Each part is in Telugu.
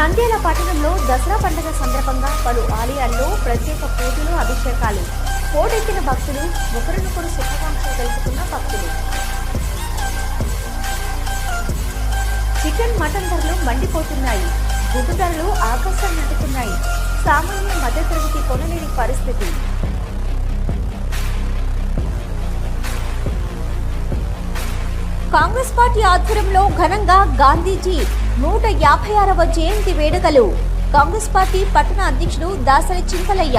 నంద్యాల పట్టణంలో దసరా పండుగ సందర్భంగా పలు ఆలయాల్లో ప్రత్యేక పూజలు అభిషేకాలు. పోటెత్తిన భక్తులు ఒకరినొకరు శుభాకాంక్షలు తెలుపుకున్న భక్తులు. చికెన్ మటన్ ధరలు మండిపోతున్నాయి. గుడ్డు ధరలు ఆకాశం అంటుతున్నాయి సామాన్య మధ్యతరగతి కొనలేని పరిస్థితి. కాంగ్రెస్ పార్టీ ఆధ్వర్యంలో ఘనంగా గాంధీజీ నూట యాభై ఆరవ జయంతి వేడుకలు. కాంగ్రెస్ పార్టీ పట్టణ అధ్యక్షుడు Dasari Chintalaiah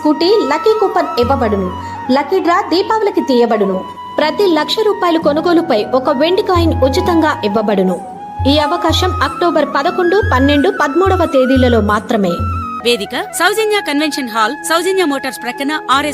scooty lucky coupon ఇవ్వబడును. లక్కీ డ్రా దీపావళికి తీయబడును. ప్రతి లక్ష రూపాయల కొనుగోలుపై ఒక వెండి కాయిన్ ఉచితంగా ఇవ్వబడును. ఈ అవకాశం అక్టోబర్ పదకొండు పన్నెండు పదమూడవ తేదీలలో మాత్రమే. వేదిక Soujanya convention hall Soujanya motors ప్రక్కన ఆర్ఎస్